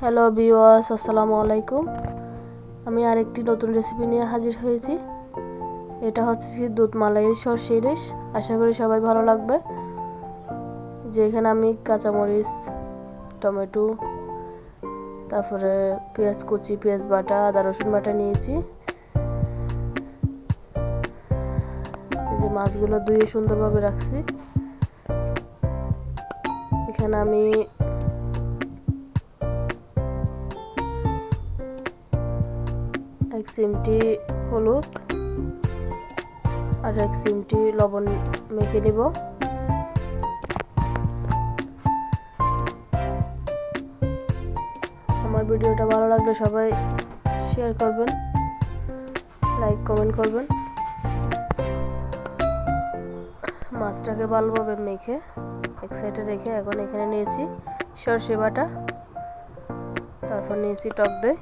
Hello বিওয়াস আসসালামু আলাইকুম। আমি আরেকটি নতুন রেসিপি নিয়ে হাজির হয়েছি। এটা হচ্ছে দুধ মালাই সর্ষে ইলিশ। আশা করি সবাই ভালো লাগবে। যে এখানে আমি কাঁচামরিচ, টমেটো, তারপরে পেঁয়াজ কুচি, পেঁয়াজ বাটা, আদা, রসুন বাটা নিয়েছি। যে মাছগুলো ধুয়ে সুন্দরভাবে রাখছি। এখানে আমি এক চিমটি হলুদ আর এক চিমটি লবণ মেখে নিব। আমার ভিডিওটা ভালো লাগলে সবাই শেয়ার করবেন লাইক কমেন্ট করবেন। মাছটাকে ভালোভাবে মেখে এক সাইডে রেখে এখন এখানে নিয়েছি সর্ষে বাটা, তারপর নিয়েছি টক দই।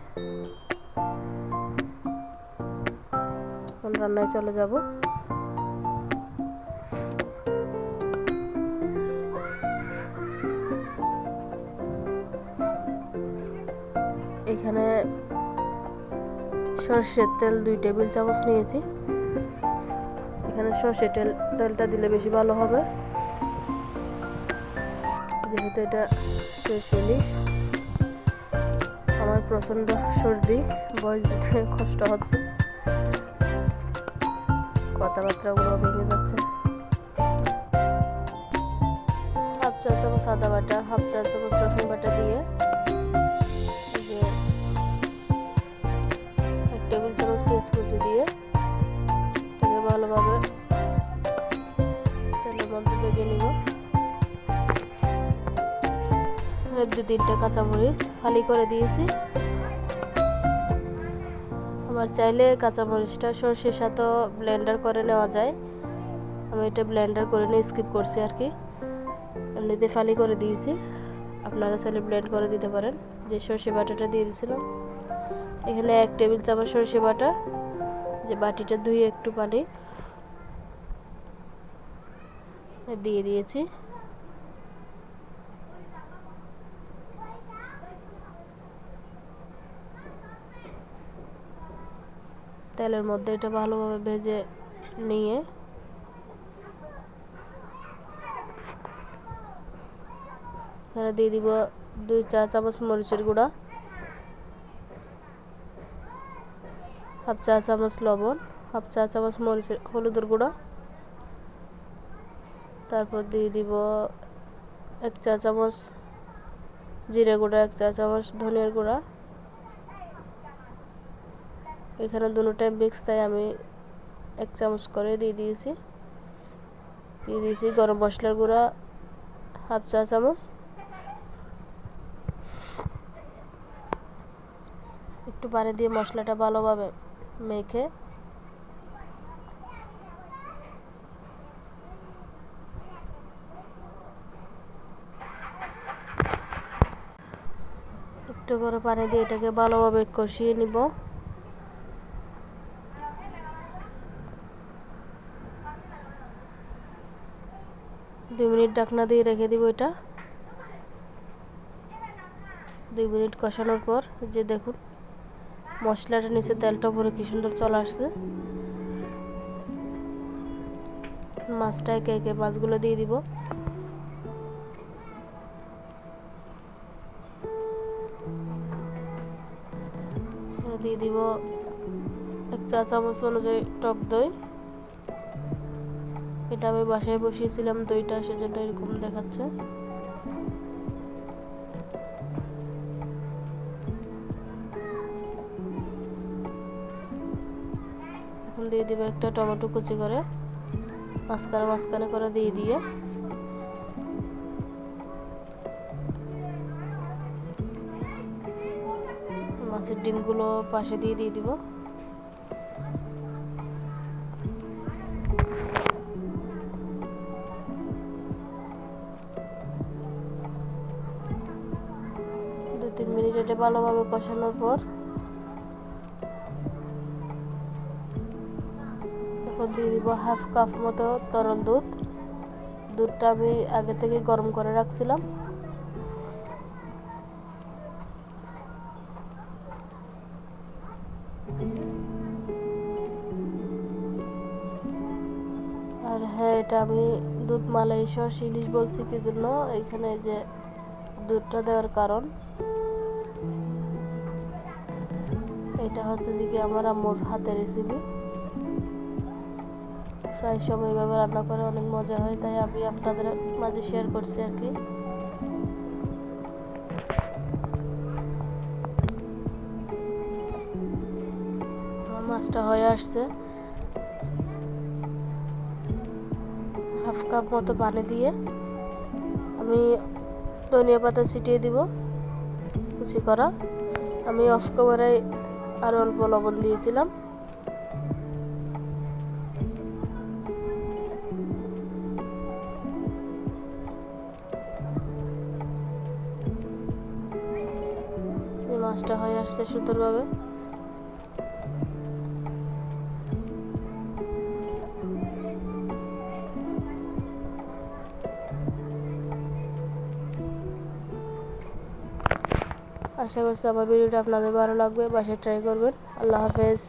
রান্নায় চলে যাব। এখানে সর্ষের তেল দুই টেবিল চামচ নিয়েছি। এখানে সর্ষের তেল, তেলটা দিলে বেশি ভালো হবে। যেহেতু এটা ইলিশ, আমার প্রচণ্ড সর্দি, বয়স দিতে কষ্ট হচ্ছে। কথাবার্তাগুলো ভেঙে যাচ্ছে। হাফ চা চামচ আদা বাটা, হাফ চা চামচ রসুন বাটা দিয়ে যে দু তিনটা কাঁচামরিচ ফালি করে দিয়েছি। আবার চাইলে কাঁচামরিচটা সর্ষের সাথেও ব্লেন্ডার করে নেওয়া যায়। আমি এটা ব্লেন্ডার করে নিয়ে স্কিপ করছি আর কি। এমনিতে ফালি করে দিয়েছি। আপনারা চাইলে ব্লেন্ড করে দিতে পারেন। যে সর্ষে বাটাটা দিয়ে দিয়েছিলাম। এখানে এক টেবিল চামচ সর্ষে বাটা। যে বাটিটা ধুয়ে একটু পানি দিয়ে দিয়েছি। তেলের মধ্যে এটা ভালোভাবে ভেজে নিয়ে এখানে দিয়ে দিব দুই চা চামচ মরিচের গুঁড়া, হাফ চা চামচ লবণ, হাফ চা চামচ মরিচের, হলুদের গুঁড়া, তারপর দিয়ে দিব এক চা চামচ জিরে গুঁড়া, এক চা চামচ ধনিয়ার গুঁড়া এখানে দুটোটাই মিক্স তাই আমি এক চামচ করে দিয়ে দিয়েছি। দিয়ে দিয়েছি গরম মশলার গুঁড়া, হাফ চা চামচ। একটু পানি দিয়ে মশলাটা ভালোভাবে মেখে একটু করে পানি দিয়ে এটাকে ভালোভাবে কষিয়ে নিব। দুই মিনিট ঢাকনা দিয়ে রেখে দিব এটা। দুই মিনিট কষানোর পর যে দেখুন, মশলাটা নিচে তেলটা পরে কি সুন্দর চলে আসছে। মাছটা একে একে মাছগুলো দিয়ে দিব। দিয়ে দিব এক চা চামচ অনুযায়ী টক দই। এটা আমি বাসায় বসিয়েছিলাম দইটা সেজন্য এরকম দেখাচ্ছে। এখন দিয়ে দিবে একটা টমেটো কুচি করে, মাঝখানে মাঝখানে করে দিয়ে দিয়ে। মাছের ডিমগুলো পাশে দিয়ে দিয়ে দিব। তিন মিনিট এটা ভালোভাবে কষানোর পর এখন দিয়ে দিব হাফ কাপ মতো তরল দুধ। দুধটা আমি আগে থেকে গরম করে রাখছিলাম। আর হ্যাঁ এটা আমি দুধ মালাই সর ইলিশ বলছি কি জন্য? এখানে যে দুধটা দেওয়ার কারণ। এটা হচ্ছে যে কি আমার আম্মুর হাতের রেসিপি প্রায় সময় এভাবে রান্না করে অনেক মজা হয়, তাই আমি আপনাদের মাঝে শেয়ার করছি আর কি। মাছটা হয়ে আসছে। হাফ কাপ মতো পানি দিয়ে আমি ধনিয়া পাতা ছিটিয়ে দিব, কুচি করা। আমি অফ কভারে আরও অল্প লবণ দিয়েছিলাম। মাছটা হয়ে আসছে সুন্দরভাবে আশা করছি আমার ভিডিওটা আপনাদের ভালো লাগবে বাসায় ট্রাই করবেন। আল্লাহ হাফেজ।